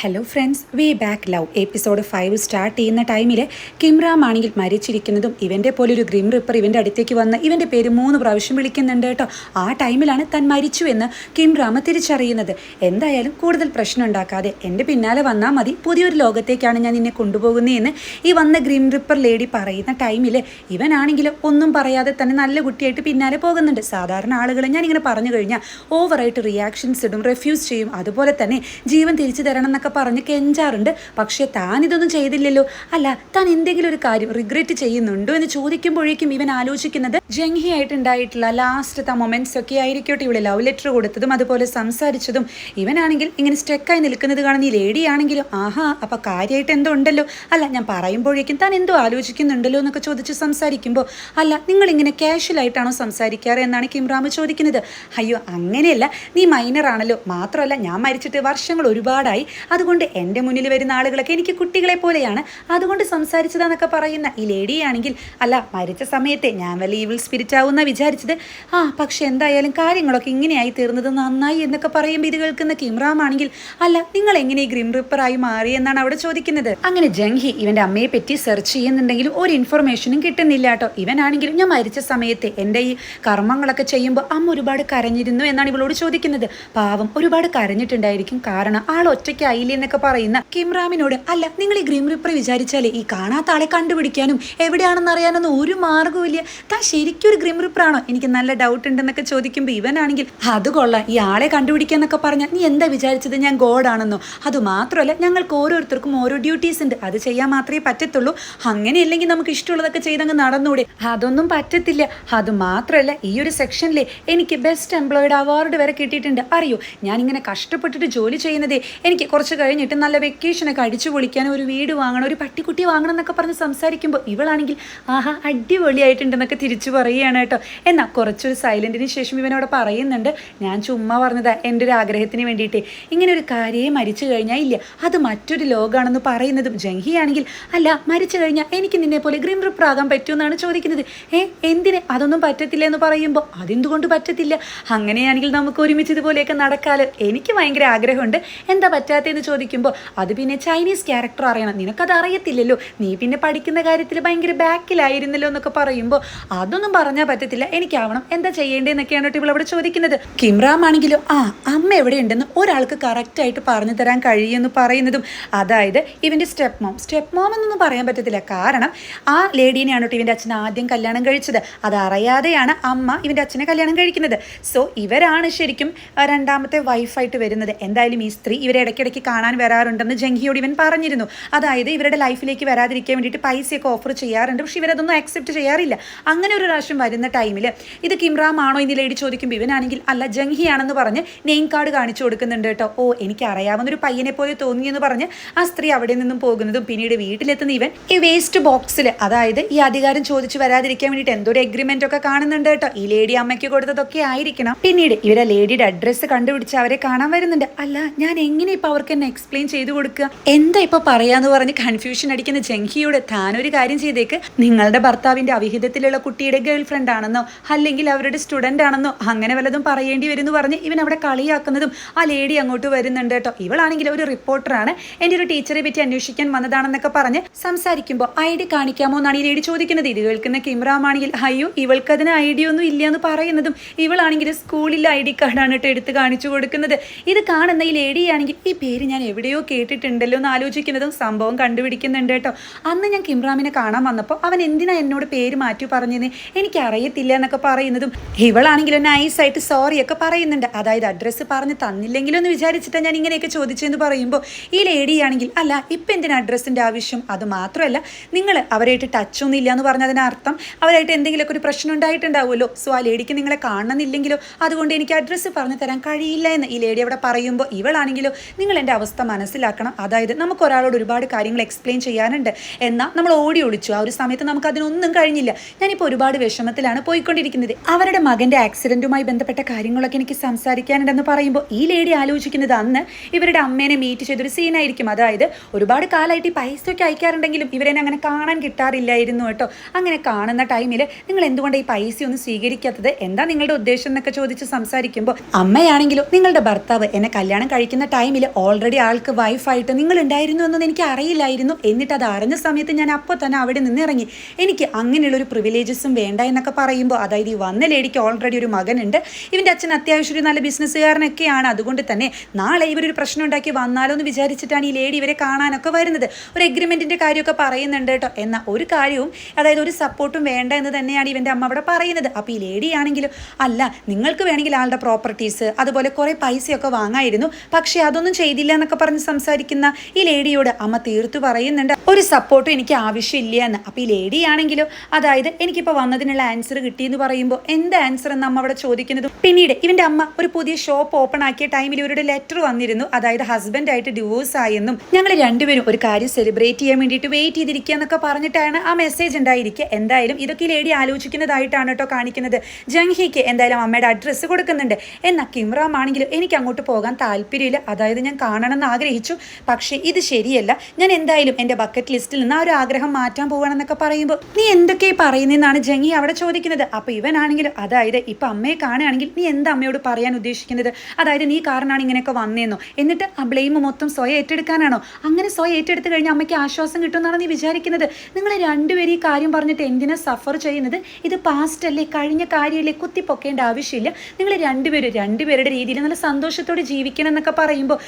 Hello friends we back love episode five start ചെയ്യുന്ന ടൈമിൽ കിംറാം ആണെങ്കിൽ മരിച്ചിരിക്കുന്നതും ഇവന്റെ പോലെ ഒരു ഗ്രീം റിപ്പർ ഇവന്റെ അടുത്തേക്ക് വന്ന് ഇവന്റെ പേര് മൂന്ന് പ്രാവശ്യം വിളിക്കുന്നുണ്ട് കേട്ടോ. ആ ടൈമിലാണ് താൻ മരിച്ചു എന്ന് കിംറാമ തിരിച്ചറിയുന്നത്. എന്തായാലും കൂടുതൽ പ്രശ്നം ഉണ്ടാക്കാതെ എന്റെ പിന്നാലെ വന്നാൽ മതി. പുതിയൊരു ലോകത്തേക്കാണ് ഞാൻ നിന്നെ കൊണ്ടുപോകുന്നതെന്ന് ഈ വന്ന ഗ്രീം റിപ്പർ ലേഡി പറയുന്ന ടൈമിൽ ഇവനാണെങ്കിൽ ഒന്നും പറയാതെ തന്നെ നല്ല കുട്ടിയായിട്ട് പിന്നാലെ പോകുന്നുണ്ട്. സാധാരണ ആളുകൾ ഞാനിങ്ങനെ പറഞ്ഞു കഴിഞ്ഞാൽ ഓവറായിട്ട് റിയാക്ഷൻസ് ഇടും റെഫ്യൂസ് ചെയ്യും. അതുപോലെ തന്നെ ജീവൻ തിരിച്ചു തരണം എന്നൊക്കെ പറഞ്ഞ് കെഞ്ചാറുണ്ട്. പക്ഷേ താൻ ഇതൊന്നും ചെയ്തില്ലല്ലോ. അല്ല താൻ എന്തെങ്കിലും ഒരു കാര്യം റിഗ്രറ്റ് ചെയ്യുന്നുണ്ടോ എന്ന് ചോദിക്കുമ്പോഴേക്കും ഇവൻ ആലോചിക്കുന്നത് ജംഹി ആയിട്ടുണ്ടായിട്ടുള്ള ലാസ്റ്റത്തെ മൊമെന്റ്സ് ഒക്കെ ആയിരിക്കട്ടെ ഇവിടെ ലവ് ലെറ്റർ കൊടുത്തതും അതുപോലെ സംസാരിച്ചതും. ഇവനാണെങ്കിൽ ഇങ്ങനെ സ്റ്റെക്കായി നിൽക്കുന്നത് കാണുന്ന ഈ ലേഡി ആണെങ്കിലും ആഹാ അപ്പൊ കാര്യമായിട്ട് എന്തോ ഉണ്ടല്ലോ? അല്ല ഞാൻ പറയുമ്പോഴേക്കും താൻ എന്തോ ആലോചിക്കുന്നുണ്ടല്ലോ എന്നൊക്കെ ചോദിച്ച് സംസാരിക്കുമ്പോൾ അല്ല നിങ്ങൾ ഇങ്ങനെ കാഷ്വൽ ആയിട്ടാണോ സംസാരിക്കാറ്? എന്നാണ് കിംറാമ് ചോദിക്കുന്നത്. അയ്യോ അങ്ങനെയല്ല. നീ മൈനറാണല്ലോ മാത്രമല്ല ഞാൻ മരിച്ചിട്ട് വർഷങ്ങൾ ഒരുപാടായി. അതുകൊണ്ട് എന്റെ മുന്നിൽ വരുന്ന ആളുകളൊക്കെ എനിക്ക് കുട്ടികളെ പോലെയാണ്. അതുകൊണ്ട് സംസാരിച്ചതാന്നൊക്കെ പറയുന്ന ഈ ലേഡിയാണെങ്കിൽ അല്ല മരിച്ച സമയത്തെ ഞാൻ വല്ല ഈവിൾ സ്പിരിറ്റ് ആവുന്ന വിചാരിച്ചത്. ആ പക്ഷെ എന്തായാലും കാര്യങ്ങളൊക്കെ ഇങ്ങനെയായി തീർന്നത് നന്നായി എന്നൊക്കെ പറയുമ്പോൾ ഇത് കേൾക്കുന്ന കിംറാം ആണെങ്കിൽ അല്ല നിങ്ങൾ എങ്ങനെ ഈ ഗ്രിം റിപ്പറായി മാറി എന്നാണ് അവിടെ ചോദിക്കുന്നത്. അങ്ങനെ ജംഹി ഇവന്റെ അമ്മയെ പറ്റി സെർച്ച് ചെയ്യുന്നുണ്ടെങ്കിലും ഒരു ഇൻഫർമേഷനും കിട്ടുന്നില്ല കേട്ടോ. ഇവനാണെങ്കിലും ഞാൻ മരിച്ച സമയത്ത് എന്റെ ഈ കർമ്മങ്ങളൊക്കെ ചെയ്യുമ്പോൾ അമ്മ ഒരുപാട് കരഞ്ഞിരുന്നു എന്നാണ് ഇവളോട് ചോദിക്കുന്നത്. പാവം ഒരുപാട് കരഞ്ഞിട്ടുണ്ടായിരിക്കും. കാരണം ആൾ ഒറ്റയ്ക്കായില്ലേ. എന്നൊക്കെ പറയുന്ന കിംറാമിനോട് അല്ല നിങ്ങൾ ഈ ഗ്രീം റിപ്പർ വിചാരിച്ചാലേ ഈ കാണാത്ത ആളെ കണ്ടുപിടിക്കാനും എവിടെയാണെന്ന് അറിയാനൊന്നും ഒരു മാർഗവുമില്ല താൻ ശരിക്കും ഒരു ഗ്രീം റിപ്പറാണോ എനിക്ക് നല്ല ഡൗട്ട് ഉണ്ടെന്നൊക്കെ ചോദിക്കുമ്പോൾ ഇവനാണെങ്കിൽ അത് കൊള്ളാം ഈ ആളെ കണ്ടുപിടിക്കാന്നൊക്കെ പറഞ്ഞാൽ നീ എന്താ വിചാരിച്ചത്? ഞാൻ ഗോഡാണെന്നോ അത് മാത്രമല്ല ഞങ്ങൾക്ക് ഓരോരുത്തർക്കും ഓരോ ഡ്യൂട്ടീസ് ഉണ്ട്. അത് ചെയ്യാൻ മാത്രമേ പറ്റത്തുള്ളൂ. അങ്ങനെയല്ലെങ്കിൽ നമുക്ക് ഇഷ്ടമുള്ളതൊക്കെ ചെയ്തങ്ങ് നടന്നൂടെ. അതൊന്നും പറ്റത്തില്ല. അത് മാത്രമല്ല ഈ ഒരു സെക്ഷനിലെ എനിക്ക് ബെസ്റ്റ് എംപ്ലോയിഡ് അവാർഡ് വരെ കിട്ടിയിട്ടുണ്ട്. അറിയോ ഞാനിങ്ങനെ കഷ്ടപ്പെട്ടിട്ട് ജോലി ചെയ്യുന്നതേ എനിക്ക് കുറച്ച് കഴിഞ്ഞിട്ട് നല്ല വെക്കേഷനൊക്കെ അടിച്ചു പൊളിക്കാനും ഒരു വീട് വാങ്ങണം ഒരു പട്ടിക്കുട്ടി വാങ്ങണം എന്നൊക്കെ പറഞ്ഞ് സംസാരിക്കുമ്പോൾ ഇവളാണെങ്കിൽ ആഹാ അടിപൊളിയായിട്ടുണ്ടെന്നൊക്കെ തിരിച്ചു പറയുകയാണ് കേട്ടോ. എന്നാൽ കുറച്ചൊരു സൈലന്റിന് ശേഷം ഇവനോട് പറയുന്നുണ്ട് ഞാൻ ചുമ്മാ പറഞ്ഞതാ എന്റെ ഒരു ആഗ്രഹത്തിന് വേണ്ടിയിട്ട്. ഇങ്ങനെ ഒരു കാര്യയെ മരിച്ചു കഴിഞ്ഞാൽ ഇല്ല. അത് മറ്റൊരു ലോകമാണെന്ന് പറയുന്നതും ജംഹിയാണെങ്കിൽ അല്ല മരിച്ചു കഴിഞ്ഞാൽ എനിക്ക് നിന്നെ പോലെ ഗ്രീം ആകാൻ പറ്റുമെന്നാണ് ചോദിക്കുന്നത്. ഏ എന്തിന്? അതൊന്നും പറ്റത്തില്ല എന്ന് പറയുമ്പോൾ അതെന്തുകൊണ്ട് പറ്റത്തില്ല? അങ്ങനെയാണെങ്കിൽ നമുക്ക് ഒരുമിച്ച് ഇതുപോലെയൊക്കെ നടക്കാൽ. എനിക്ക് ഭയങ്കര ആഗ്രഹമുണ്ട്. എന്താ പറ്റാത്തതെന്ന് ചോദിക്കുമ്പോൾ അത് പിന്നെ ചൈനീസ് ക്യാരക്ടർ അറിയണം. നിനക്കത് അറിയത്തില്ലല്ലോ. നീ പിന്നെ പഠിക്കുന്ന കാര്യത്തിൽ ഭയങ്കര ബാക്കിലായിരുന്നല്ലോ എന്നൊക്കെ പറയുമ്പോൾ അതൊന്നും പറഞ്ഞാൽ പറ്റത്തില്ല. എനിക്കാവണം. എന്താ ചെയ്യേണ്ടതെന്നൊക്കെയാണ് കേട്ടോ ഇവിടെ ചോദിക്കുന്നത്. കിംറാം ആണെങ്കിലും ആ അമ്മ എവിടെയുണ്ടെന്ന് ഒരാൾക്ക് കറക്റ്റായിട്ട് പറഞ്ഞു തരാൻ കഴിയുമെന്ന് പറയുന്നതും അതായത് ഇവന്റെ സ്റ്റെപ്പ് മോം സ്റ്റെപ്പ് മോം എന്നൊന്നും പറയാൻ പറ്റത്തില്ല. കാരണം ആ ലേഡീനെയാണ് കേട്ടോ ഇവന്റെ അച്ഛൻ ആദ്യം കല്യാണം കഴിച്ചത്? അത് അറിയാതെയാണ് അമ്മ ഇവന്റെ അച്ഛനെ കല്യാണം കഴിക്കുന്നത്. സോ ഇവരാണ് ശരിക്കും രണ്ടാമത്തെ വൈഫായിട്ട് വരുന്നത്. എന്തായാലും ഈ സ്ത്രീ ഇവരെ ഇടയ്ക്കിടയ്ക്ക് കാണാൻ വരാറുണ്ടെന്ന് ജംഗിയോട് ഇവൻ പറഞ്ഞിരുന്നു. അതായത് ഇവരുടെ ലൈഫിലേക്ക് വരാതിരിക്കാൻ വേണ്ടിയിട്ട് പൈസയൊക്കെ ഓഫർ ചെയ്യാറുണ്ട്. പക്ഷെ ഇവരതൊന്നും അക്സെപ്റ്റ് ചെയ്യാറില്ല. അങ്ങനെ ഒരു പ്രാവശ്യം വരുന്ന ടൈമിൽ ഇത് കിംറാം ആണോ എന്ന് ലേഡി ചോദിക്കുമ്പോൾ ഇവനാണെങ്കിൽ അല്ല ജംഹിയാണെന്ന് പറഞ്ഞ് നെയിം കാർഡ് കാണിച്ചു കൊടുക്കുന്നുണ്ട് കേട്ടോ. ഓ എനിക്ക് അറിയാവുന്ന ഒരു പയ്യനെ പോലെ തോന്നിയെന്ന് പറഞ്ഞ് ആ സ്ത്രീ അവിടെ നിന്നും പോകുന്നതും പിന്നീട് വീട്ടിലെത്തുന്ന ഇവൻ ഈ വേസ്റ്റ് ബോക്സിൽ അതായത് ഈ അധികാരം ചോദിച്ചു വരാതിരിക്കാൻ വേണ്ടിയിട്ട് എന്തോ ഒരു എഗ്രിമെന്റ് ഒക്കെ കാണുന്നുണ്ട് കേട്ടോ. ഈ ലേഡി അമ്മയ്ക്ക് കൊടുത്തതൊക്കെ ആയിരിക്കണം. പിന്നീട് ഇവരെ ലേഡിയുടെ അഡ്രസ്സ് കണ്ടുപിടിച്ച് അവരെ കാണാൻ വരുന്നുണ്ട്. അല്ല ഞാൻ എങ്ങനെ ഇപ്പൊ അവർക്ക് എന്നെ എക്സ്പ്ലെയിൻ ചെയ്തു കൊടുക്കുക. എന്താ ഇപ്പൊ പറയാന്ന് പറഞ്ഞ് കൺഫ്യൂഷൻ അടിക്കുന്ന ജംഹിയോട് താനൊരു കാര്യം ചെയ്തേക്ക്. നിങ്ങളുടെ ഭർത്താവിന്റെ അവിഹിതത്തിലുള്ള കുട്ടിയുടെ ഗേൾ ഫ്രണ്ട് ആണെന്നോ അല്ലെങ്കിൽ അവരുടെ സ്റ്റുഡന്റ് ആണെന്നോ അങ്ങനെ വല്ലതും പറയേണ്ടി വരുന്നു പറഞ്ഞ് ഇവൻ അവിടെ കളിയാക്കുന്നതും ആ ലേഡി അങ്ങോട്ട് വരുന്നുണ്ട് കേട്ടോ. ഇവളാണെങ്കിൽ ഒരു റിപ്പോർട്ടറാണ് എന്റെ ഒരു ടീച്ചറെ പറ്റി അന്വേഷിക്കാൻ വന്നതാണെന്നൊക്കെ പറഞ്ഞ് സംസാരിക്കുമ്പോൾ ഐ ഡി കാണിക്കാമോ എന്നാണ് ഈ ലേഡി ചോദിക്കുന്നത്. ഇത് കേൾക്കുന്ന കിമ്രാമാണെങ്കിൽ അയ്യോ ഇവൾക്ക് അതിന് ഐ ഡി ഒന്നും ഇല്ല എന്ന് പറയുന്നതും ഇവളാണെങ്കിൽ സ്കൂളിൽ ഐ ഡി കാർഡാണ് കേട്ടോ എടുത്ത് കാണിച്ചു കൊടുക്കുന്നത്. ഇത് കാണുന്ന ഈ ലേഡിയാണെങ്കിൽ ഈ പേര് ഞാൻ എവിടെയോ കേട്ടിട്ടുണ്ടല്ലോ എന്ന് ആലോചിക്കുന്നതും സംഭവം കണ്ടുപിടിക്കുന്നുണ്ട് കേട്ടോ. അന്ന് ഞാൻ കിംറാമിനെ കാണാൻ വന്നപ്പോൾ അവൻ എന്തിനാ എന്നോട് പേര് മാറ്റി പറഞ്ഞത് എനിക്ക് അറിയത്തില്ല എന്നൊക്കെ പറയുന്നതും ഇവളാണെങ്കിലും നൈസായിട്ട് സോറി ഒക്കെ പറയുന്നുണ്ട്. അതായത് അഡ്രസ്സ് പറഞ്ഞ് തന്നില്ലെങ്കിലും എന്ന് വിചാരിച്ചിട്ടാണ് ഞാൻ ഇങ്ങനെയൊക്കെ ചോദിച്ചെന്ന് പറയുമ്പോൾ ഈ ലേഡിയാണെങ്കിൽ അല്ല ഇപ്പം എന്തിനാ അഡ്രസ്സിന്റെ ആവശ്യം? അത് മാത്രമല്ല നിങ്ങൾ അവരായിട്ട് ടച്ച് ഒന്നും ഇല്ല എന്ന് പറഞ്ഞതിനർത്ഥം അവരായിട്ട് എന്തെങ്കിലുമൊക്കെ ഒരു പ്രശ്നം ഉണ്ടായിട്ടുണ്ടാവുമല്ലോ. സോ ആ ലേഡിക്ക് നിങ്ങളെ കാണണമെന്നില്ലെങ്കിലോ അതുകൊണ്ട് എനിക്ക് അഡ്രസ്സ് പറഞ്ഞു തരാൻ കഴിയില്ല എന്ന് ഈ ലേഡി അവിടെ പറയുമ്പോൾ ഇവളാണെങ്കിലോ നിങ്ങൾ എന്റെ അവസ്ഥ മനസ്സിലാക്കണം. അതായത് നമുക്ക് ഒരാളോട് ഒരുപാട് കാര്യങ്ങൾ എക്സ്പ്ലെയിൻ ചെയ്യാനുണ്ട്. എന്നാൽ നമ്മൾ ഓടി ഒളിച്ചു. ആ ഒരു സമയത്ത് നമുക്ക് അതിനൊന്നും കഴിഞ്ഞില്ല. ഞാനിപ്പോൾ ഒരുപാട് വിഷമത്തിലാണ് പോയിക്കൊണ്ടിരിക്കുന്നത്. അവരുടെ മകന്റെ ആക്സിഡന്റുമായി ബന്ധപ്പെട്ട കാര്യങ്ങളൊക്കെ എനിക്ക് സംസാരിക്കാനുണ്ടെന്ന് പറയുമ്പോൾ ഈ ലേഡി ആലോചിക്കുന്നത് അന്ന് ഇവരുടെ അമ്മേനെ മീറ്റ് ചെയ്തൊരു സീനായിരിക്കും അതായത് ഒരുപാട് കാലമായിട്ട് ഈ പൈസയൊക്കെ അയക്കാറുണ്ടെങ്കിലും ഇവരെന്നെ അങ്ങനെ കാണാൻ കിട്ടാറില്ലായിരുന്നു കേട്ടോ. അങ്ങനെ കാണുന്ന ടൈമിൽ നിങ്ങൾ എന്തുകൊണ്ട് ഈ പൈസ ഒന്നും സ്വീകരിക്കാത്തത്? എന്താ നിങ്ങളുടെ ഉദ്ദേശം എന്നൊക്കെ ചോദിച്ച് സംസാരിക്കുമ്പോൾ അമ്മയാണെങ്കിലും നിങ്ങളുടെ ഭർത്താവ് എന്നെ കല്യാണം കഴിക്കുന്ന ടൈമിൽ ഓൾറെഡി ഓൾറെഡി ആൾക്ക് വൈഫായിട്ട് നിങ്ങൾ ഉണ്ടായിരുന്നു എന്നൊന്നും എനിക്ക് അറിയില്ലായിരുന്നു. എന്നിട്ട് അത് അറിഞ്ഞ സമയത്ത് ഞാൻ അപ്പോൾ തന്നെ അവിടെ നിന്നിറങ്ങി എനിക്ക് അങ്ങനെയുള്ളൊരു പ്രിവിലേജസും വേണ്ട എന്നൊക്കെ പറയുമ്പോൾ അതായത് ഈ വന്ന ലേഡിക്ക് ഓൾറെഡി ഒരു മകനുണ്ട്. ഇവന്റെ അച്ഛൻ അത്യാവശ്യം ഒരു നല്ല ബിസിനസ്സുകാരനൊക്കെയാണ് അതുകൊണ്ട് തന്നെ നാളെ ഇവരൊരു പ്രശ്നം ഉണ്ടാക്കി വന്നാലോ എന്ന് വിചാരിച്ചിട്ടാണ് ഈ ലേഡി ഇവരെ കാണാനൊക്കെ വരുന്നത്. ഒരു എഗ്രിമെന്റിന്റെ കാര്യമൊക്കെ പറയുന്നുണ്ട് കേട്ടോ. എന്നാൽ ഒരു കാര്യവും അതായത് ഒരു സപ്പോർട്ടും വേണ്ട എന്ന് തന്നെയാണ് ഇവന്റെ അമ്മ അവിടെ പറയുന്നത്. അപ്പോൾ ഈ ലേഡി ആണെങ്കിലും അല്ല നിങ്ങൾക്ക് വേണമെങ്കിൽ ആളുടെ പ്രോപ്പർട്ടീസ് അതുപോലെ കുറേ പൈസയൊക്കെ വാങ്ങായിരുന്നു. പക്ഷേ അതൊന്നും ചെയ്തില്ല എന്നൊക്കെ പറഞ്ഞ് സംസാരിക്കുന്ന ഈ ലേഡിയോട് അമ്മ തീർത്തു പറയുന്നുണ്ട്. ഒരു സപ്പോർട്ടും എനിക്ക് ആവശ്യമില്ല എന്ന് അപ്പോൾ ഈ ലേഡി ആണെങ്കിലോ അതായത് എനിക്കിപ്പോൾ വന്നതിനുള്ള ആൻസർ കിട്ടിയെന്ന് പറയുമ്പോൾ എന്ത് ആൻസർ എന്ന് അമ്മ അവിടെ ചോദിക്കുന്നത്? പിന്നീട് ഇവന്റെ അമ്മ ഒരു പുതിയ ഷോപ്പ് ഓപ്പൺ ആക്കിയ ടൈമിൽ ഇവരുടെ ലെറ്റർ വന്നിരുന്നു. അതായത് ഹസ്ബൻഡായിട്ട് ഡിവോഴ്സ് ആയെന്നും. ഞങ്ങൾ രണ്ടുപേരും ഒരു കാര്യം സെലിബ്രേറ്റ് ചെയ്യാൻ വേണ്ടിയിട്ട് വെയിറ്റ് ചെയ്തിരിക്കുക എന്നൊക്കെ പറഞ്ഞിട്ടാണ് ആ മെസ്സേജ് ഉണ്ടായിരിക്കുക. എന്തായാലും ഇതൊക്കെ ലേഡി ആലോചിക്കുന്നതായിട്ടാണ് കേട്ടോ കാണിക്കുന്നത്. ജംഹിക്ക് എന്തായാലും അമ്മയുടെ അഡ്രസ്സ് കൊടുക്കുന്നുണ്ട്. എന്നാൽ കിംറാം ആണെങ്കിലും എനിക്ക് അങ്ങോട്ട് പോകാൻ താല്പര്യമില്ല. അതായത് ഞാൻ കാണണമെന്ന് ആഗ്രഹിച്ചു. പക്ഷേ ഇത് ശരിയല്ല. ഞാൻ എന്തായാലും എന്റെ ബക്കറ്റ് ലിസ്റ്റിൽ നിന്ന് ആ ഒരു ആഗ്രഹം മാറ്റാൻ പോകണമെന്നൊക്കെ പറയുമ്പോൾ നീ എന്തൊക്കെ പറയുന്നതെന്നാണ് ജംഗി അവിടെ ചോദിക്കുന്നത്. അപ്പോൾ ഇവനാണെങ്കിലും അതായത് ഇപ്പം അമ്മയെ കാണുകയാണെങ്കിൽ നീ എന്താ അമ്മയോട് പറയാൻ ഉദ്ദേശിക്കുന്നത്? അതായത് നീ കാരണമാണ് ഇങ്ങനെയൊക്കെ വന്നേന്നോ? എന്നിട്ട് ആ ബ്ലെയിം മൊത്തം സ്വയം ഏറ്റെടുക്കാനാണോ? അങ്ങനെ സ്വയം ഏറ്റെടുത്ത് കഴിഞ്ഞാൽ അമ്മയ്ക്ക് ആശ്വാസം കിട്ടുമെന്നാണ് നീ വിചാരിക്കുന്നത്? നിങ്ങൾ രണ്ടുപേരും ഈ കാര്യം പറഞ്ഞിട്ട് എന്തിനാ സഫർ ചെയ്യുന്നത്? ഇത് പാസ്റ്റ് അല്ലേ കഴിഞ്ഞ കാര്യമല്ലേ കുത്തിപ്പൊക്കേണ്ട ആവശ്യമില്ല. നിങ്ങൾ രണ്ടുപേരും രണ്ടുപേരുടെ രീതിയിൽ നല്ല സന്തോഷത്തോടെ ജീവിക്കണം എന്നൊക്കെ പറയുമ്പോൾ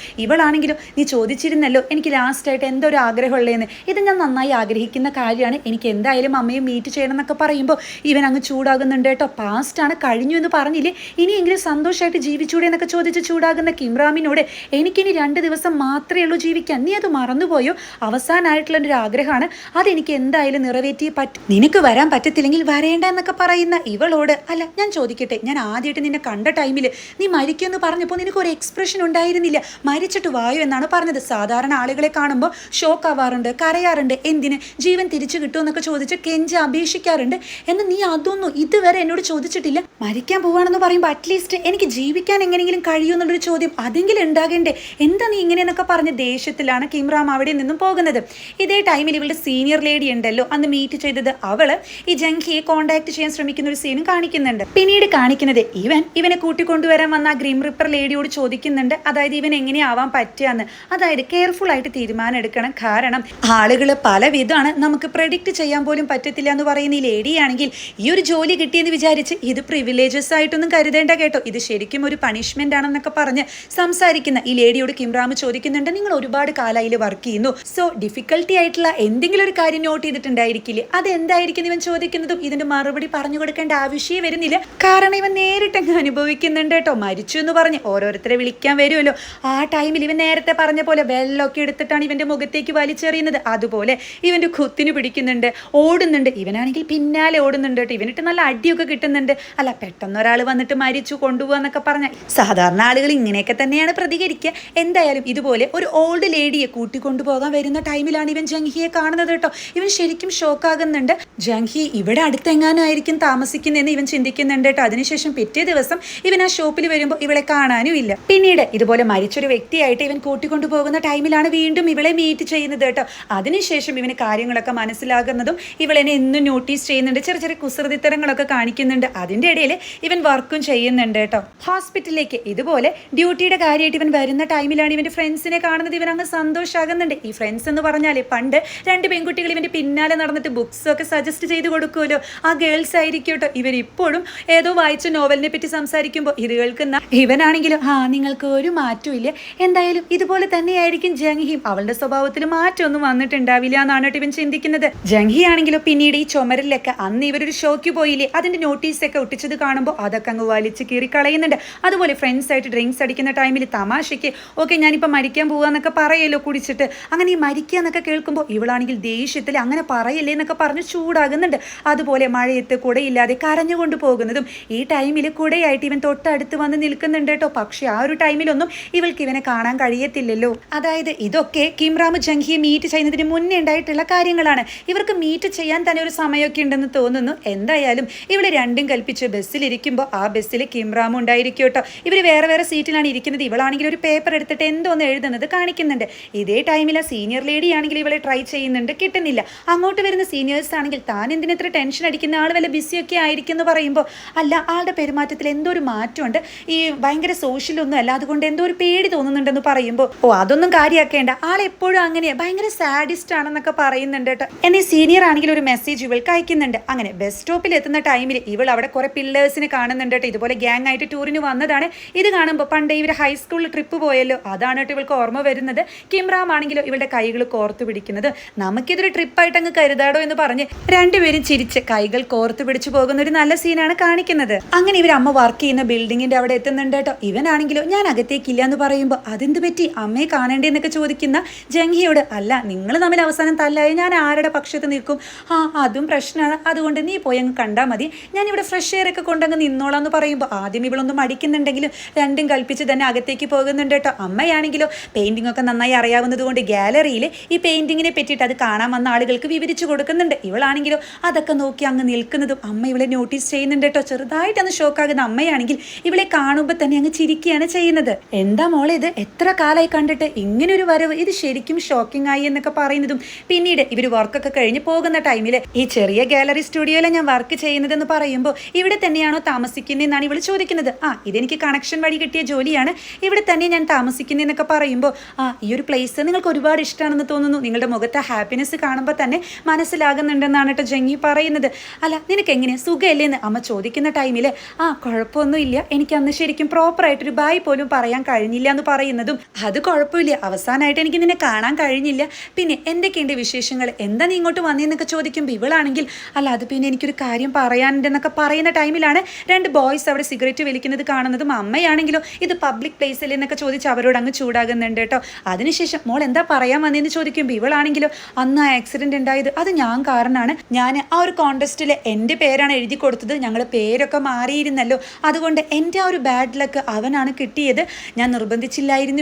ഇവളാണെങ്കിലും നീ ചോദിച്ചിരുന്നല്ലോ എനിക്ക് ലാസ്റ്റായിട്ട് എന്തൊരു ആഗ്രഹമുള്ളതെന്ന്. ഇത് ഞാൻ നന്നായി ആഗ്രഹിക്കുന്ന കാര്യമാണ്. എനിക്ക് എന്തായാലും അമ്മയെ മീറ്റ് ചെയ്യണം എന്നൊക്കെ പറയുമ്പോൾ ഇവൻ അങ്ങ് ചൂടാകുന്നുണ്ട് കേട്ടോ. പാസ്റ്റാണ് കഴിഞ്ഞു എന്ന് പറഞ്ഞില്ലേ? ഇനിയെങ്കിലും സന്തോഷമായിട്ട് ജീവിച്ചൂടെ എന്നൊക്കെ ചോദിച്ച് ചൂടാകുന്ന കിംറാമിനോട് എനിക്കിനി രണ്ട് ദിവസം മാത്രമേ ഉള്ളൂ ജീവിക്കാൻ. നീ അത് മറന്നുപോയോ? അവസാനമായിട്ടുള്ള ഒരു ആഗ്രഹമാണ്. അതെനിക്ക് എന്തായാലും നിറവേറ്റിയേ പറ്റും. നിനക്ക് വരാൻ പറ്റത്തില്ലെങ്കിൽ വരേണ്ട എന്നൊക്കെ പറയുന്ന ഇവളോട് അല്ല ഞാൻ ചോദിക്കട്ടെ ഞാൻ ആദ്യമായിട്ട് നിന്നെ കണ്ട ടൈമിൽ നീ മരിക്കുമെന്ന് പറഞ്ഞപ്പോൾ നിനക്ക് ഒരു എക്സ്പ്രഷൻ ഉണ്ടായിരുന്നില്ല. മരിച്ചിട്ട് വായു എന്നാണ് പറഞ്ഞത്. സാധാരണ ആളുകളെ കാണുമ്പോൾ ഷോക്ക് ആവാറുണ്ട് കരയാറുണ്ട് എന്തിന് ജീവൻ തിരിച്ചു കിട്ടുമെന്നൊക്കെ ചോദിച്ച് കെഞ്ചി അപേക്ഷിക്കാറുണ്ട്. എന്നാൽ നീ അതൊന്നും ഇതുവരെ എന്നോട് ചോദിച്ചിട്ടില്ല. മരിക്കാൻ പോവാണെന്ന് പറയുമ്പോൾ അറ്റ്ലീസ്റ്റ് എനിക്ക് ജീവിക്കാൻ എങ്ങനെയെങ്കിലും കഴിയൂ എന്നുള്ളൊരു ചോദ്യം അതെങ്കിലും ഉണ്ടാകേണ്ടേ? എന്താ നീ ഇങ്ങനെയെന്നൊക്കെ പറഞ്ഞ് ദേഷ്യത്തിലാണ് കിംറാം അവിടെ നിന്നും പോകുന്നത്. ഇതേ ടൈമിൽ ഇവളുടെ സീനിയർ ലേഡി ഉണ്ടല്ലോ. അന്ന് മീറ്റ് ചെയ്തത് അവൾ ഈ ജംഖിയെ കോണ്ടാക്ട് ചെയ്യാൻ ശ്രമിക്കുന്ന ഒരു സീനും കാണിക്കുന്നുണ്ട്. പിന്നീട് കാണിക്കുന്നത് ഇവൻ ഇവനെ കൂട്ടിക്കൊണ്ടുവരാൻ വന്ന ഗ്രീം റിപ്പർ ലേഡിയോട് ചോദിക്കുന്നുണ്ട്. അതായത് ഇവൻ എങ്ങനെയാവാൻ പറ്റുകയെന്ന് അതായത് കെയർഫുൾ ആയിട്ട് തീരുമാനം എടുക്കണം കാരണം ആളുകൾ പല വിധമാണ് നമുക്ക് പ്രഡിക്റ്റ് ചെയ്യാൻ പോലും പറ്റത്തില്ല എന്ന് പറയുന്ന ഈ ലേഡിയാണെങ്കിൽ ഈ ഒരു ജോലി കിട്ടിയെന്ന് വിചാരിച്ച് ഇത് പ്രിവിലേജസ് ആയിട്ടൊന്നും കരുതേണ്ട കേട്ടോ. ഇത് ശരിക്കും ഒരു പണിഷ്മെന്റ് ആണെന്നൊക്കെ പറഞ്ഞ് സംസാരിക്കുന്ന ഈ ലേഡിയോട് കിംറാം ചോദിക്കുന്നുണ്ട്. നിങ്ങൾ ഒരുപാട് കാലായിൽ വർക്ക് ചെയ്യുന്നു. സോ ഡിഫിക്കൽട്ടി ആയിട്ടുള്ള എന്തെങ്കിലും ഒരു കാര്യം നോട്ട് ചെയ്തിട്ടുണ്ടായിരിക്കില്ലേ? അത് എന്തായിരിക്കും ഇവൻ ചോദിക്കുന്നതും? ഇതിന്റെ മറുപടി പറഞ്ഞു കൊടുക്കേണ്ട ആവശ്യമേ വരുന്നില്ല. കാരണം ഇവൻ നേരിട്ടങ്ങ് അനുഭവിക്കുന്നുണ്ട് കേട്ടോ. മരിച്ചു എന്ന് പറഞ്ഞ് ഓരോരുത്തരെ വിളിക്കാൻ വരുമല്ലോ. ആ ടൈമിൽ ഇവൻ നേരത്തെ പറഞ്ഞ പോലെ വെള്ളമൊക്കെ എടുത്തിട്ടാണ് ഇവന്റെ മുഖത്തേക്ക് വലിച്ചെറിയുന്നത്. അതുപോലെ ഇവന്റെ കുത്തിന് പിടിക്കുന്നുണ്ട്. ഓടുന്നുണ്ട്. ഇവനാണെങ്കിൽ പിന്നാലെ ഓടുന്നുണ്ട് കേട്ടോ. ഇവനിട്ട് നല്ല അടിയൊക്കെ കിട്ടുന്നുണ്ട്. അല്ല പെട്ടെന്ന് ഒരാൾ വന്നിട്ട് മരിച്ചു കൊണ്ടുപോകാന്നൊക്കെ പറഞ്ഞ സാധാരണ ആളുകൾ ഇങ്ങനെയൊക്കെ തന്നെയാണ് പ്രതികരിക്കുക എന്തായാലും ഇതുപോലെ ഒരു ഓൾഡ് ലേഡിയെ കൂട്ടിക്കൊണ്ടുപോകാൻ വരുന്ന ടൈമിലാണ് ഇവൻ ജംഹിയെ കാണുന്നത് കേട്ടോ. ഇവൻ ശരിക്കും ഷോക്കാകുന്നുണ്ട്. ജംഹി ഇവിടെ അടുത്തെങ്ങാനായിരിക്കും താമസിക്കുന്നതെന്ന് ഇവൻ ചിന്തിക്കുന്നുണ്ട് കേട്ടോ. അതിനുശേഷം പിറ്റേ ദിവസം ഇവൻ ആ ഷോപ്പിൽ വരുമ്പോൾ ഇവളെ കാണാനും ഇല്ല. പിന്നീട് ഇതുപോലെ മരിച്ചൊരു വ്യക്തിയായിട്ട് ഇവൻ കൂട്ടിക്കൊണ്ടുപോകുന്ന ടൈമിലാണ് വീണ്ടും ഇവളെ മീറ്റ് ചെയ്യുന്നത് കേട്ടോ. അതിനുശേഷം ഇവന് കാര്യങ്ങളൊക്കെ മനസ്സിലാകുന്നതും ഇവളെന്നെ എന്നും നോട്ടീസ് ചെയ്യുന്നുണ്ട്. ചെറിയ ചെറിയ കുസൃതിത്തരങ്ങളൊക്കെ കാണിക്കുന്നുണ്ട്. അതിന്റെ ഇടയിൽ ഇവൻ വർക്കും ചെയ്യുന്നുണ്ട് കേട്ടോ. ഹോസ്പിറ്റലിലേക്ക് ഇതുപോലെ ഡ്യൂട്ടിയുടെ കാര്യമായിട്ട് ഇവൻ വരുന്ന ടൈമിലാണ് ഇവന്റെ ഫ്രണ്ട്സിനെ കാണുന്നത്. ഇവൻ അങ്ങ് സന്തോഷമാകുന്നുണ്ട് ഈ ഫ്രണ്ട്സ് എന്ന് പറഞ്ഞാൽ പണ്ട് രണ്ട് പെൺകുട്ടികൾ ഇവന്റെ പിന്നാലെ നടന്നിട്ട് ബുക്സ് ഒക്കെ സജസ്റ്റ് ചെയ്ത് കൊടുക്കുമല്ലോ. ആ ഗേൾസ് ആയിരിക്കും കേട്ടോ. ഇവർ ഇപ്പോഴും ഏതോ വായിച്ച നോവലിനെ പറ്റി സംസാരിക്കുമ്പോൾ ഇത് കേൾക്കുന്ന ഇവനാണെങ്കിലും ആ നിങ്ങൾക്ക് ഒരു മാറ്റവും ഇല്ല. എന്തായാലും ഇതുപോലെ തന്നെയായിരിക്കും ജംഹിയും അവളുടെ സ്വഭാവത്തിൽ മാറ്റമൊന്നും വന്നിട്ടുണ്ടാവില്ല എന്നാണ് ടിവൻ ചിന്തിക്കുന്നത്. ജംഹി ആണെങ്കിലും പിന്നീട് ഈ ചുമരിലൊക്കെ അന്ന് ഇവരൊരു ഷോക്ക് പോയില്ലേ? അതിന്റെ നോട്ടീസ് ഒക്കെ ഒട്ടിച്ചത് കാണുമ്പോൾ അതൊക്കെ അങ്ങ് വലിച്ച് കീറി കളയുന്നുണ്ട്. അതുപോലെ ഫ്രണ്ട്സ് ആയിട്ട് ഡ്രിങ്ക്സ് അടിക്കുന്ന ടൈമിൽ തമാശയ്ക്ക് ഓക്കെ ഞാനിപ്പോൾ മരിക്കാൻ പോവാന്നൊക്കെ പറയല്ലോ കുടിച്ചിട്ട്. അങ്ങനെ ഈ മരിക്കുക എന്നൊക്കെ കേൾക്കുമ്പോൾ ഇവളാണെങ്കിൽ ദേഷ്യത്തിൽ അങ്ങനെ പറയല്ലേ എന്നൊക്കെ പറഞ്ഞ് ചൂടാകുന്നുണ്ട്. അതുപോലെ മഴയത്ത് കുടയില്ലാതെ കരഞ്ഞുകൊണ്ട് പോകുന്നതും ഈ ടൈമിൽ കുടയായിട്ട് ഇവൻ തൊട്ടടുത്ത് വന്ന് നിൽക്കുന്നുണ്ട് കേട്ടോ. പക്ഷേ ആ ഒരു ടൈമിലൊന്നും ഇവൾക്ക് ഇവനെ കാണാൻ കഴിയത്തില്ലല്ലോ. അതായത് ഇതൊക്കെ കിംറാം ജംഹിയെ മീറ്റ് ചെയ്യുന്നതിന് മുന്നേ ഉണ്ടായിട്ടുള്ള കാര്യങ്ങളാണ്. ഇവർക്ക് മീറ്റ് ചെയ്യാൻ തന്നെ ഒരു സമയമൊക്കെ ഉണ്ടെന്ന് തോന്നുന്നു. എന്തായാലും ഇവിടെ രണ്ടും കൽപ്പിച്ച് ബസ്സിലിരിക്കുമ്പോൾ ആ ബസ്സിൽ കിംറാം ഉണ്ടായിരിക്കും കേട്ടോ. ഇവർ വേറെ വേറെ സീറ്റിലാണ് ഇരിക്കുന്നത്. ഇവളാണെങ്കിൽ ഒരു പേപ്പർ എടുത്തിട്ട് എന്തോന്ന് എഴുതുന്നത് കാണിക്കുന്നുണ്ട്. ഇതേ ടൈമിൽ ആ സീനിയർ ലേഡി ആണെങ്കിൽ ഇവളെ ട്രൈ ചെയ്യുന്നുണ്ട്. കിട്ടുന്നില്ല. അങ്ങോട്ട് വരുന്ന സീനിയേഴ്സ് ആണെങ്കിൽ താൻ എന്തിന് ഇത്ര ടെൻഷൻ അടിക്കുന്ന ആൾ വല്ല ബിസിയൊക്കെ ആയിരിക്കും എന്ന് പറയുമ്പോൾ അല്ല ആളുടെ പെരുമാറ്റത്തിൽ എന്തോ ഒരു മാറ്റമുണ്ട്. ഈ ഭയങ്കര സോഷ്യലൊന്നും അല്ല. അതുകൊണ്ട് എന്തോ ഒരു പേടി തോന്നുന്നുണ്ടെന്ന് പറയുമ്പോൾ ഓ അതൊന്നും കാര്യമാക്കേണ്ട ആൾ എപ്പോഴും അങ്ങനെയാ. ഭയങ്കര സാഡിസ്റ്റ് ആണെന്നൊക്കെ പറയുന്നുണ്ട് കേട്ടോ. എന്നീ സീനിയർ ആണെങ്കിൽ ഒരു മെസ്സേജ് ഇവൾക്ക് അയക്കുന്നുണ്ട്. അങ്ങനെ ബസ് സ്റ്റോപ്പിൽ എത്തുന്ന ടൈമിൽ ഇവൾ അവിടെ കുറെ പില്ലേഴ്സിനെ കാണുന്നുണ്ട് കേട്ടോ. ഇതുപോലെ ഗ്യാങ് ആയിട്ട് ടൂറിന് വന്നതാണ്. ഇത് കാണുമ്പോൾ പണ്ട് ഇവർ ഹൈസ്കൂളിൽ ട്രിപ്പ് പോയല്ലോ. അതാണ് കേട്ടോ ഇവൾക്ക് ഓർമ്മ വരുന്നത്. കിംറാം ആണെങ്കിലോ ഇവളുടെ കൈകൾ കോർത്തു പിടിക്കുന്നത്. നമുക്കിതൊരു ട്രിപ്പായിട്ട് അങ്ങ് കരുതാടോ എന്ന് പറഞ്ഞ് രണ്ടുപേരും ചിരിച്ച് കൈകൾ കോർത്തു പിടിച്ചു പോകുന്ന ഒരു നല്ല സീനാണ് കാണിക്കുന്നത്. അങ്ങനെ ഇവർ അമ്മ വർക്ക് ചെയ്യുന്ന ബിൽഡിങ്ങിന്റെ അവിടെ എത്തുന്നുണ്ട് കേട്ടോ. ഇവനാണെങ്കിലോ ഞാൻ അകത്തേക്കില്ല എന്ന് പറയുമ്പോൾ അതെന്ത് പറ്റി അമ്മയെ കാണേണ്ടതെന്നൊക്കെ ചോദിക്കുന്ന ജംഗിയോട് അല്ല നിങ്ങൾ തമ്മിൽ അവസാനം തല്ലായി ഞാൻ ആരുടെ പക്ഷത്ത് നിൽക്കും? ആ അതും പ്രശ്നമാണ്. അതുകൊണ്ട് നീ പോയി അങ്ങ് കണ്ടാൽ മതി. ഞാൻ ഇവിടെ ഫ്രഷ് എയർ ഒക്കെ കൊണ്ടങ്ങ് നിന്നോളാം എന്ന് പറയുമ്പോൾ ആദ്യം ഇവളൊന്നും മടിക്കുന്നുണ്ടെങ്കിലും രണ്ടും കൽപ്പിച്ച് തന്നെ അകത്തേക്ക് പോകുന്നുണ്ട് കേട്ടോ. അമ്മയാണെങ്കിലോ പെയിന്റിംഗ് ഒക്കെ നന്നായി അറിയാവുന്നതുകൊണ്ട് ഗാലറിയിൽ ഈ പെയിൻറിങ്ങിനെ പറ്റിയിട്ട് അത് കാണാൻ വന്ന ആളുകൾക്ക് വിവരിച്ചു കൊടുക്കുന്നുണ്ട്. ഇവളാണെങ്കിലോ അതൊക്കെ നോക്കി അങ്ങ് നിൽക്കുന്നതും അമ്മ ഇവളെ നോട്ടീസ് ചെയ്യുന്നുണ്ട് കേട്ടോ. ചെറുതായിട്ടൊന്ന് ഷോക്കാകുന്ന അമ്മയാണെങ്കിൽ ഇവളെ കാണുമ്പോൾ തന്നെ അങ്ങ് ചിരിക്കുകയാണ് ചെയ്യുന്നത്. എന്താ മോളെ ഇത്? എത്ര കാലമായി കണ്ടിട്ട് ഇങ്ങനെ ഒരു വരവ് ഇത് ശരിക്കും ഷോക്കിംഗ് ആയി എന്നൊക്കെ പറയുന്നതും പിന്നീട് ഇവർ വർക്കൊക്കെ കഴിഞ്ഞ് പോകുന്ന ടൈമിൽ ഈ ചെറിയ ഗാലറി സ്റ്റുഡിയോയിലാണ് ഞാൻ വർക്ക് ചെയ്യുന്നതെന്ന് പറയുമ്പോൾ ഇവിടെ തന്നെയാണോ താമസിക്കുന്നതെന്നാണ് ഇവൾ ചോദിക്കുന്നത്. ആ ഇതെനിക്ക് കണക്ഷൻ വഴി കിട്ടിയ ജോലിയാണ്. ഇവിടെ തന്നെ ഞാൻ താമസിക്കുന്നതെന്നൊക്കെ പറയുമ്പോൾ ആ ഈ ഒരു പ്ലേസ് നിങ്ങൾക്ക് ഒരുപാട് ഇഷ്ടമാണെന്ന് തോന്നുന്നു. നിങ്ങളുടെ മുഖത്തെ ഹാപ്പിനെസ് കാണുമ്പോൾ തന്നെ മനസ്സിലാകുന്നുണ്ടെന്നാണ് കേട്ടോ ജങ്ങി പറയുന്നത്. അല്ല നിനക്ക് എങ്ങനെ? സുഖമല്ലേ എന്ന് അമ്മ ചോദിക്കുന്ന ടൈമിൽ ആ കുഴപ്പമൊന്നുമില്ല. എനിക്ക് അന്ന് ശരിക്കും പ്രോപ്പറായിട്ടൊരു ബായ് പോലും പറയാൻ കഴിഞ്ഞില്ല എന്ന് പറയുന്നതും അത് കുഴപ്പമില്ല. അവസാനമായിട്ട് എനിക്ക് നിന്നെ കാണാൻ കഴിഞ്ഞില്ല. പിന്നെ എന്തൊക്കെയുണ്ട് വിശേഷങ്ങൾ? എന്താ നീ ഇങ്ങോട്ട് വന്നതെന്നൊക്കെ ചോദിക്കുമ്പോൾ ഇവളാണെങ്കിൽ അല്ല അത് പിന്നെ എനിക്കൊരു കാര്യം പറയാനുണ്ടെന്നൊക്കെ പറയുന്ന ടൈമിലാണ് രണ്ട് ബോയ്സ് അവിടെ സിഗരറ്റ് വലിക്കുന്നത് കാണുന്നതും അമ്മയാണെങ്കിലോ ഇത് പബ്ലിക് പ്ലേസിൽ എന്നൊക്കെ ചോദിച്ച് അവരോട് അങ്ങ് ചൂടാകുന്നുണ്ട് കേട്ടോ. അതിനുശേഷം മോൾ എന്താ പറയാൻ വന്നതെന്ന് ചോദിക്കുമ്പോൾ ഇവളാണെങ്കിലോ അന്ന് ആ ആക്സിഡന്റ് ഉണ്ടായത് അത് ഞാൻ കാരണമാണ് ഞാൻ ആ ഒരു കോൺടെസ്റ്റിൽ എന്റെ പേരാണ് എഴുതി കൊടുത്തത്. ഞങ്ങൾ പേരൊക്കെ മാറിയിരുന്നല്ലോ. അതുകൊണ്ട് എന്റെ ആ ഒരു ബാഡ് ലക്ക് അവനാണ് കിട്ടിയത്. ഞാൻ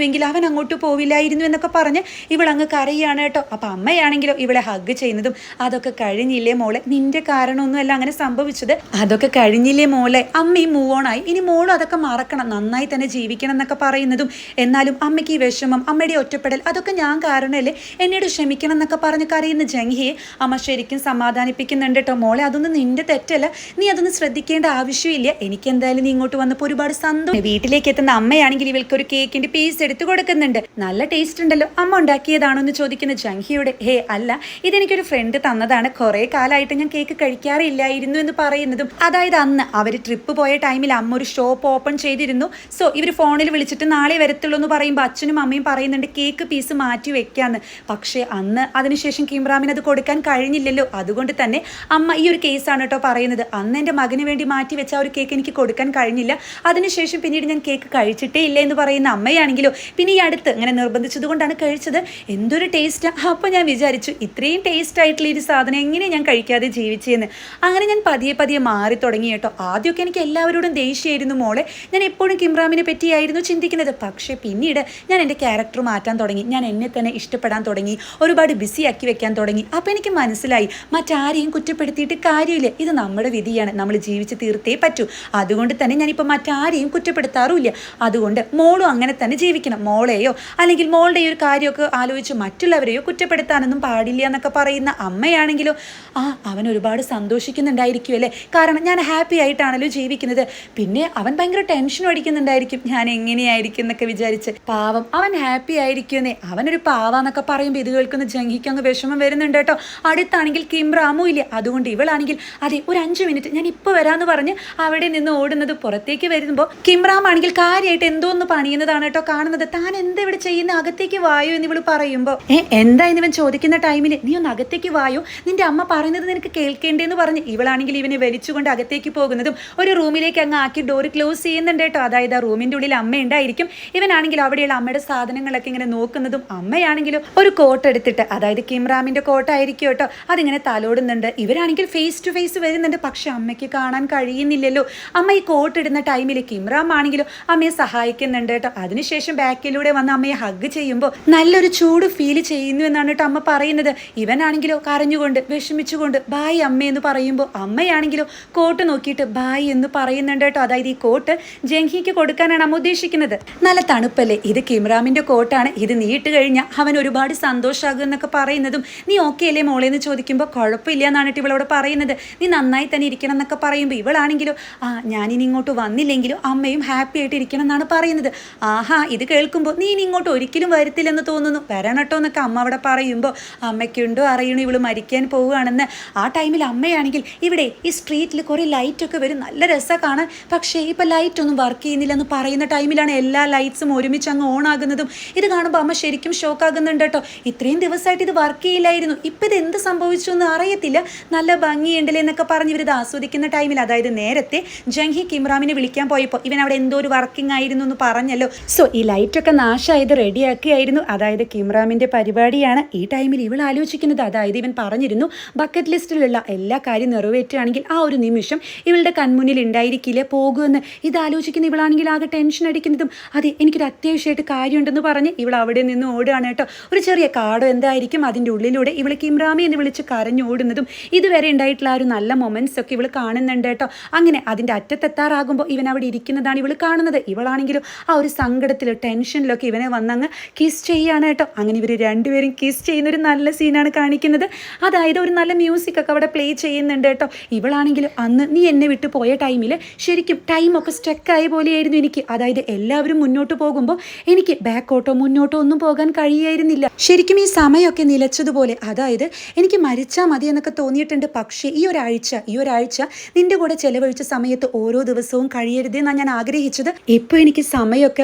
നിർബന്ധിച്ചില്ലായിരുന്നുവെങ്കിൽ അവൻ അങ്ങോട്ട് പോവില്ലായിരുന്നു എന്നൊക്കെ പറഞ്ഞ് ഇവളങ്ങ് കരയാണ് കേട്ടോ. അപ്പം അമ്മയാണെങ്കിലോ ഇവളെ ഹഗ് ചെയ്യുന്നതും അതൊക്കെ കഴിഞ്ഞില്ലേ മോളെ? നിന്റെ കാരണമൊന്നുമല്ല അങ്ങനെ സംഭവിച്ചത്. അതൊക്കെ കഴിഞ്ഞില്ലേ മോളെ? അമ്മയും മൂവ് ഓൺ ആയി. ഇനി മോളും അതൊക്കെ മറക്കണം. നന്നായി തന്നെ ജീവിക്കണം എന്നൊക്കെ പറയുന്നതും എന്നാലും അമ്മയ്ക്ക് ഈ വിഷമം അമ്മയുടെ ഒറ്റപ്പെടൽ അതൊക്കെ ഞാൻ കാരണമല്ലേ? എന്നോട് ക്ഷമിക്കണം എന്നൊക്കെ പറഞ്ഞ് കരയുന്ന ജംഹിയെ അമ്മ ശരിക്കും സമാധാനിപ്പിക്കുന്നുണ്ട് കേട്ടോ മോളെ. അതൊന്നും നിന്റെ തെറ്റല്ല. നീ അതൊന്നും ശ്രദ്ധിക്കേണ്ട ആവശ്യമില്ല. എനിക്ക് എന്തായാലും നീ ഇങ്ങോട്ട് വന്നപ്പോൾ ഒരുപാട് സന്തോഷം. വീട്ടിലേക്ക് എത്തുന്ന അമ്മയാണെങ്കിൽ ഇവൾക്ക് ഒരു കേക്കിന്റെ പീസ് എടുത്തു കൊടുക്കുന്നുണ്ട്. നല്ല ടേസ്റ്റ് ഉണ്ടല്ലോ. അമ്മ ഉണ്ടാക്കിയതാണോ എന്ന് ചോദിക്കുന്ന ജംഹിയോട് ഹേ അല്ല. ഇതെനിക്കൊരു ഫ്രണ്ട് തന്നതാണ്. കുറെ കാലമായിട്ട് ഞാൻ കേക്ക് കഴിക്കാറില്ലായിരുന്നു എന്ന് പറയുന്നതും. അതായത് അന്ന് അവർ ട്രിപ്പ് പോയ ടൈമിൽ അമ്മ ഒരു ഷോപ്പ് ഓപ്പൺ ചെയ്തിരുന്നു. സോ ഇവർ ഫോണിൽ വിളിച്ചിട്ട് നാളെ വരത്തുള്ളൂ എന്ന് പറയുമ്പോൾ അച്ഛനും അമ്മയും പറയുന്നുണ്ട് കേക്ക് പീസ് മാറ്റി വെക്കാന്ന്. പക്ഷേ അന്ന് അതിനുശേഷം കിംറാമിന് അത് കൊടുക്കാൻ കഴിഞ്ഞില്ലല്ലോ. അതുകൊണ്ട് തന്നെ അമ്മ ഈ ഒരു കേസാണ് കേട്ടോ പറയുന്നത്. അന്ന് എന്റെ മകന് വേണ്ടി മാറ്റി വെച്ച ആ ഒരു കേക്ക് എനിക്ക് കൊടുക്കാൻ കഴിഞ്ഞില്ല. അതിനുശേഷം പിന്നീട് ഞാൻ കേക്ക് കഴിച്ചിട്ടേ ഇല്ല എന്ന് പറയുന്ന അമ്മയാണെങ്കിലോ പിന്നെ ഈ അടുത്ത് ഇങ്ങനെ നിർബന്ധിച്ചത് കൊണ്ടാണ് കഴിച്ചത്. എന്തൊരു ടേസ്റ്റ് അപ്പോൾ ഞാൻ വിചാരിച്ചു ഇത്രയും ടേസ്റ്റ് ആയിട്ടുള്ള ഒരു സാധനം എങ്ങനെ ഞാൻ കഴിക്കാതെ ജീവിച്ചെന്ന്. അങ്ങനെ ഞാൻ പതിയെ പതിയെ മാറി തുടങ്ങി കേട്ടോ. ആദ്യമൊക്കെ എനിക്ക് എല്ലാവരോടും ദേഷ്യമായിരുന്നു മോളെ. ഞാൻ എപ്പോഴും കിംറാമിനെ പറ്റിയായിരുന്നു ചിന്തിക്കുന്നത്. പക്ഷേ പിന്നീട് ഞാൻ എന്റെ ക്യാരക്ടർ മാറ്റാൻ തുടങ്ങി. ഞാൻ എന്നെ തന്നെ ഇഷ്ടപ്പെടാൻ തുടങ്ങി. ഒരുപാട് ബിസി ആക്കി വെക്കാൻ തുടങ്ങി. അപ്പോൾ എനിക്ക് മനസ്സിലായി മറ്റാരെയും കുറ്റപ്പെടുത്തിയിട്ട് കാര്യമില്ല. ഇത് നമ്മുടെ വിധിയാണ്. നമ്മൾ ജീവിച്ച് തീർത്തേ പറ്റൂ. അതുകൊണ്ട് തന്നെ ഞാനിപ്പോൾ മറ്റാരെയും കുറ്റപ്പെടുത്താറുമില്ല. അതുകൊണ്ട് മോളും അങ്ങനെ തന്നെ ജീവിക്കണം. മോളെയോ അല്ലെങ്കിൽ മോളുടെ ഈ ഒരു കാര്യമൊക്കെ ആലോചിച്ച് മറ്റുള്ളവരെയോ കുറ്റപ്പെടുത്താനൊന്നും പാടില്ല എന്നൊക്കെ പറയുന്ന അമ്മയാണെങ്കിലോ ആ അവൻ ഒരുപാട് സന്തോഷിക്കുന്നുണ്ടായിരിക്കും അല്ലേ? കാരണം ഞാൻ ഹാപ്പി ആയിട്ടാണല്ലോ ജീവിക്കുന്നത്. പിന്നെ അവൻ ഭയങ്കര ടെൻഷൻ അടിക്കുന്നുണ്ടായിരിക്കും. ഞാൻ എങ്ങനെയായിരിക്കും എന്നൊക്കെ വിചാരിച്ച്. പാവം അവൻ ഹാപ്പി ആയിരിക്കുമെന്നേ. അവനൊരു പാവാന്നൊക്കെ പറയുമ്പോൾ ഇത് കേൾക്കുന്ന ജംഗിക്ക് അങ്ങ് വിഷമം വരുന്നുണ്ട് കേട്ടോ. അടുത്താണെങ്കിൽ കിംറാമു ഇല്ല അതുകൊണ്ട് ഇവളാണെങ്കിൽ അതെ ഒരു അഞ്ച് മിനിറ്റ് ഞാൻ ഇപ്പോൾ വരാമെന്ന് പറഞ്ഞ് അവിടെ നിന്ന് ഓടുന്നത് പുറത്തേക്ക് വരുമ്പോൾ കിംറാം ആണെങ്കിൽ കാര്യമായിട്ട് എന്തോ ഒന്ന് പണിയുന്നതാണ് കേട്ടോ കാണുന്നത്. താൻ എന്താ ഇവിടെ ചെയ്യുന്ന? അകത്തേക്ക് വായോ? എന്ന് ഇവൾ പറയുമ്പോൾ ഏ എന്താ ഇവൻ ചോദിക്കുന്ന ടൈമിൽ നീ ഒന്ന് അകത്തേക്ക് വായോ? നിന്റെ അമ്മ പറയുന്നത് നിനക്ക് കേൾക്കേണ്ടേന്ന് പറഞ്ഞ് ഇവളാണെങ്കിൽ ഇവനെ വലിച്ചുകൊണ്ട് അകത്തേക്ക് പോകുന്നതും ഒരു റൂമിലേക്ക് അങ്ങ് ആക്കി ഡോർ ക്ലോസ് ചെയ്യുന്നുണ്ട് കേട്ടോ. അതായത് ആ റൂമിന്റെ ഉള്ളിൽ അമ്മ ഉണ്ടായിരിക്കും. ഇവനാണെങ്കിൽ അവിടെയുള്ള അമ്മയുടെ സാധനങ്ങളൊക്കെ ഇങ്ങനെ നോക്കുന്നതും അമ്മയാണെങ്കിലും ഒരു കോട്ട് എടുത്തിട്ട് അതായത് കിംറാമിന്റെ കോട്ടായിരിക്കും കേട്ടോ. അതിങ്ങനെ തലോടുന്നുണ്ട്. ഇവരാണെങ്കിൽ ഫേസ് ടു ഫേസ് വരുന്നുണ്ട്. പക്ഷെ അമ്മയ്ക്ക് കാണാൻ കഴിയുന്നില്ലല്ലോ. അമ്മ ഈ കോട്ട് ഇടുന്ന ടൈമിൽ കിംറാം ആണെങ്കിലും അമ്മയെ സഹായിക്കുന്നുണ്ട് കേട്ടോ. അതിനുശേഷം ബാക്കിലൂടെ വന്ന് അമ്മയെ ഹഗ് ചെയ്യുമ്പോൾ നല്ലൊരു ചൂട് ഫീൽ ചെയ്യുന്നു എന്നാണ് കേട്ടോ അമ്മ പറയുന്നത്. ഇവനാണെങ്കിലോ കരഞ്ഞുകൊണ്ട് വിഷമിച്ചുകൊണ്ട് ബായ് അമ്മ എന്ന് പറയുമ്പോൾ അമ്മയാണെങ്കിലോ കോട്ട് നോക്കിയിട്ട് ബായ് എന്ന് പറയുന്നുണ്ട് കേട്ടോ. അതായത് ഈ കോട്ട് ജംഹിക്ക് കൊടുക്കാനാണ് അമ്മ ഉദ്ദേശിക്കുന്നത്. നല്ല തണുപ്പല്ലേ? ഇത് കിംറാമിന്റെ കോട്ടാണ്. ഇത് നീ ഇട്ട് കഴിഞ്ഞാൽ അവൻ ഒരുപാട് സന്തോഷമാകും എന്നൊക്കെ പറയുന്നതും നീ ഓക്കെ അല്ലേ മോളെ എന്ന് ചോദിക്കുമ്പോൾ കുഴപ്പമില്ല എന്നാണ് ഇവളോട് പറയുന്നത്. നീ നന്നായി തന്നെ ഇരിക്കണം എന്നൊക്കെ പറയുമ്പോൾ ഇവളാണെങ്കിലോ ആ ഞാനിനി ഇങ്ങോട്ട് വന്നില്ലെങ്കിലും അമ്മയും ഹാപ്പി ആയിട്ട് ഇരിക്കണം എന്നാണ് പറയുന്നത്. ആഹാ ഇത് കേൾക്കുമ്പോൾ നീ ഇനി ഇങ്ങോട്ട് ഒരിക്കലും വരത്തില്ലെന്ന് തോന്നുന്നു. വരണട്ടോ എന്നൊക്കെ അമ്മ അവിടെ പറയുമ്പോൾ അമ്മയ്ക്കുണ്ടോ അറിയണോ ഇവൾ മരിക്കാൻ പോവുകയാണെന്ന്. ആ ടൈമിൽ അമ്മയാണെങ്കിൽ ഇവിടെ ഈ സ്ട്രീറ്റിൽ കുറേ ലൈറ്റൊക്കെ വരും നല്ല രസമാണ് കാണാൻ. പക്ഷേ ലൈറ്റ് ഒന്നും വർക്ക് ചെയ്യുന്നില്ലെന്ന് പറയുന്ന ടൈമിലാണ് എല്ലാ ലൈറ്റ്സും ഒരുമിച്ച് അങ്ങ് ഓൺ ആകുന്നതും. ഇത് കാണുമ്പോൾ അമ്മ ശരിക്കും ഷോക്ക് ആകുന്നുണ്ട് കേട്ടോ. ഇത്രയും ദിവസമായിട്ട് ഇത് വർക്ക് ചെയ്യില്ലായിരുന്നു. ഇപ്പം ഇത് എന്ത് സംഭവിച്ചു എന്ന് അറിയത്തില്ല. നല്ല ഭംഗിയുണ്ടല്ലേ എന്നൊക്കെ പറഞ്ഞ് ഇവരിത് ആസ്വദിക്കുന്ന ടൈമിൽ അതായത് നേരത്തെ ജംഹി കിംറാമിനെ വിളിക്കാൻ പോയപ്പോൾ ഇവൻ അവിടെ എന്തോ ഒരു വർക്കിംഗ് ആയിരുന്നു എന്ന് പറഞ്ഞല്ലോ. സോ ഈ ലൈറ്റൊക്കെ നാശമായത് റെഡിയാക്കിയായിരുന്നു അതായത് കിമ്രാമിന്റെ പരിപാടിയാണ് ഈ ടൈമിൽ ഇവൾ ആലോചിക്കുന്നത്. അതായത് ഇവൻ പറഞ്ഞിരുന്നു ബക്കറ്റ് ലിസ്റ്റിലുള്ള എല്ലാ കാര്യം നിറവേറ്റുകയാണെങ്കിൽ ആ ഒരു നിമിഷം ഇവളുടെ കൺമുന്നിൽ ഉണ്ടായിരിക്കില്ലേ പോകുമെന്ന്. ഇത് ആലോചിക്കുന്ന ഇവളാണെങ്കിൽ ആകെ ടെൻഷൻ അടിക്കുന്നതും അതെ എനിക്കൊരു അത്യാവശ്യമായിട്ട് കാര്യമുണ്ടെന്ന് പറഞ്ഞ് ഇവൾ അവിടെ നിന്ന് ഓടുകയാണ് കേട്ടോ. ഒരു ചെറിയ കാടോ എന്തായിരിക്കും അതിന്റെ ഉള്ളിലൂടെ ഇവൾ കിമ്രാമി എന്ന് വിളിച്ച് കരഞ്ഞോടുന്നതും ഇതുവരെ ഉണ്ടായിട്ടുള്ള ആ ഒരു നല്ല മൊമെന്റ്സ് ഒക്കെ ഇവൾ കാണുന്നുണ്ട് കേട്ടോ. അങ്ങനെ അതിന്റെ അറ്റത്തെത്താറാകുമ്പോൾ ഇവൻ അവിടെ ഇരിക്കുന്നതാണ് ഇവൾ കാണുന്നത്. ഇവളാണെങ്കിലും ആ ഒരു സങ്കടത്തിൽ ടെൻഷനിലൊക്കെ ഇവനെ വന്നങ്ങ് കിസ് ചെയ്യാണ് കേട്ടോ. അങ്ങനെ ഇവർ രണ്ടുപേരും കിസ് ചെയ്യുന്ന ഒരു നല്ല സീനാണ് കാണിക്കുന്നത്. അതായത് ഒരു നല്ല മ്യൂസിക് ഒക്കെ അവിടെ പ്ലേ ചെയ്യുന്നുണ്ട് കേട്ടോ. ഇവളാണെങ്കിൽ അന്ന് നീ എന്നെ വിട്ടു പോയ ടൈമിൽ ശരിക്കും ടൈമൊക്കെ സ്റ്റക്കായ പോലെയായിരുന്നു എനിക്ക്. അതായത് എല്ലാവരും മുന്നോട്ട് പോകുമ്പോൾ എനിക്ക് ബാക്കോട്ടോ മുന്നോട്ടോ ഒന്നും പോകാൻ കഴിയായിരുന്നില്ല. ശരിക്കും ഈ സമയമൊക്കെ നിലച്ചതുപോലെ അതായത് എനിക്ക് മരിച്ചാൽ മതി എന്നൊക്കെ തോന്നിയിട്ടുണ്ട്. പക്ഷേ ഈ ഒരാഴ്ച ഈ ഒരാഴ്ച നിന്റെ കൂടെ ചെലവഴിച്ച സമയത്ത് ഓരോ ദിവസവും കഴിയരുതെന്നാണ് ഞാൻ ആഗ്രഹിച്ചത്. ഇപ്പോൾ എനിക്ക് സമയമൊക്കെ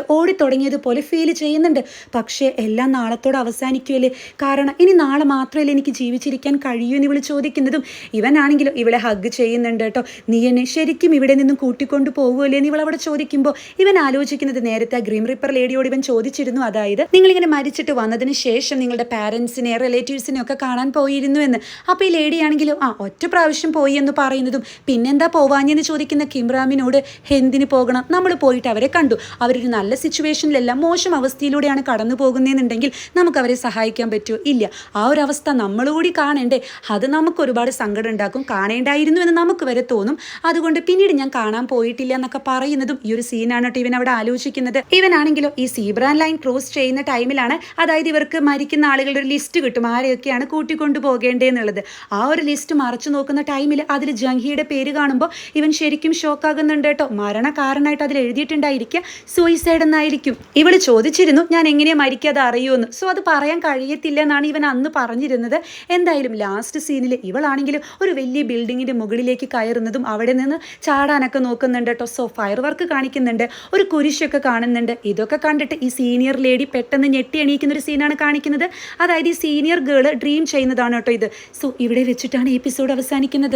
ഓടിത്തുടങ്ങിയതുപോലെ ഫീൽ ചെയ്യുന്നുണ്ട്. പക്ഷേ എല്ലാം നാളത്തോട് അവസാനിക്കുമല്ലേ കാരണം ഇനി നാളെ മാത്രമല്ലേ എനിക്ക് ജീവിച്ചിരിക്കാൻ കഴിയൂ എന്ന് ഇവൾ ചോദിക്കുന്നതും. ഇവനാണെങ്കിലും ഇവളെ ഹഗ് ചെയ്യുന്നുണ്ട് കേട്ടോ. നീ എന്നെ ശരിക്കും ഇവിടെ നിന്നും കൂട്ടിക്കൊണ്ട് പോകുമല്ലേ എന്ന് ഇവൾ ഇവളവിടെ ചോദിക്കുമ്പോൾ ഇവൻ ആലോചിക്കുന്നത് നേരത്തെ ഗ്രീം റിപ്പർ ലേഡിയോട് ഇവൻ ചോദിച്ചിരുന്നു. അതായത് നിങ്ങളിങ്ങനെ മരിച്ചിട്ട് വന്നതിന് ശേഷം നിങ്ങളുടെ പാരൻസിനെ റിലേറ്റീവ്സിനെ ഒക്കെ കാണാൻ പോയിരുന്നു എന്ന്. അപ്പോൾ ഈ ലേഡി ആണെങ്കിലും ആ ഒറ്റ പ്രാവശ്യം പോയി എന്ന് പറയുന്നതും. പിന്നെന്താ പോവാഞ്ഞെന്ന് ചോദിക്കുന്ന കിംറാമിനോട് എന്തിന് പോകണം? നമ്മൾ പോയിട്ട് അവരെ കണ്ടു. അവരൊരു നല്ല സിറ്റുവേഷനിലല്ല മോശം അവസ്ഥയിലൂടെയാണ് കടന്നു പോകുന്നതെന്നുണ്ടെങ്കിൽ നമുക്ക് അവരെ സഹായിക്കാൻ പറ്റുമോ? ഇല്ല. ആ ഒരു അവസ്ഥ നമ്മളുകൂടി കാണണ്ടേ? അത് നമുക്ക് ഒരുപാട് സങ്കടം ഉണ്ടാക്കും കാണേണ്ടായിരുന്നു എന്ന് നമുക്ക് വരെ തോന്നും. അതുകൊണ്ട് പിന്നീട് ഞാൻ കാണാൻ പോയിട്ടില്ല എന്നൊക്കെ പറയുന്നതും ഈ ഒരു സീനാണ് കേട്ടോ ഇവൻ അവിടെ ആലോചിക്കുന്നത്. ഇവനാണെങ്കിലോ ഈ സീബ്രാൻ ലൈൻ ക്രോസ് ചെയ്യുന്ന ടൈമിലാണ് അതായത് ഇവർക്ക് മരിക്കുന്ന ആളുകളുടെ ഒരു ലിസ്റ്റ് കിട്ടും. ആരെയൊക്കെയാണ് കൂട്ടിക്കൊണ്ടു പോകേണ്ടതെന്നുള്ളത് ആ ഒരു ലിസ്റ്റ് മറച്ചു നോക്കുന്ന ടൈമിൽ അതിൽ ജംഹിയുടെ പേര് കാണുമ്പോൾ ഇവൻ ശരിക്കും ഷോക്കാകുന്നുണ്ട് കേട്ടോ. മരണകാരനായിട്ട് അതിൽ എഴുതിയിട്ടുണ്ടായിരിക്കുക സൂയിസൈഡ് എന്നായിരിക്കും ഇവൾ ചോദിച്ചിരുന്നു ഞാൻ എങ്ങനെയാ മരിക്കാതെ അറിയുമെന്ന് സോ അത് പറയാൻ കഴിയത്തില്ല എന്നാണ് ഇവൻ അന്ന് പറഞ്ഞിരുന്നത്. എന്തായാലും ലാസ്റ്റ് സീനിൽ ഇവളാണെങ്കിലും ഒരു വലിയ ബിൽഡിങ്ങിന്റെ മുകളിലേക്ക് കയറുന്നതും അവിടെ നിന്ന് ചാടാനൊക്കെ നോക്കുന്നുണ്ട് കേട്ടോ സോ ഫയർ വർക്ക് കാണിക്കുന്നുണ്ട് ഒരു കുരിശൊക്കെ കാണുന്നുണ്ട്. ഇതൊക്കെ കണ്ടിട്ട് ഈ സീനിയർ ലേഡി പെട്ടെന്ന് ഞെട്ടി എണീക്കുന്ന ഒരു സീനാണ് കാണിക്കുന്നത്. അതായത് ഈ സീനിയർ ഗേൾ ഡ്രീം ചെയ്യുന്നതാണ് കേട്ടോ ഇത്. സോ ഇവിടെ വെച്ചിട്ടാണ് എപ്പിസോഡ് അവസാനിക്കുന്നത്.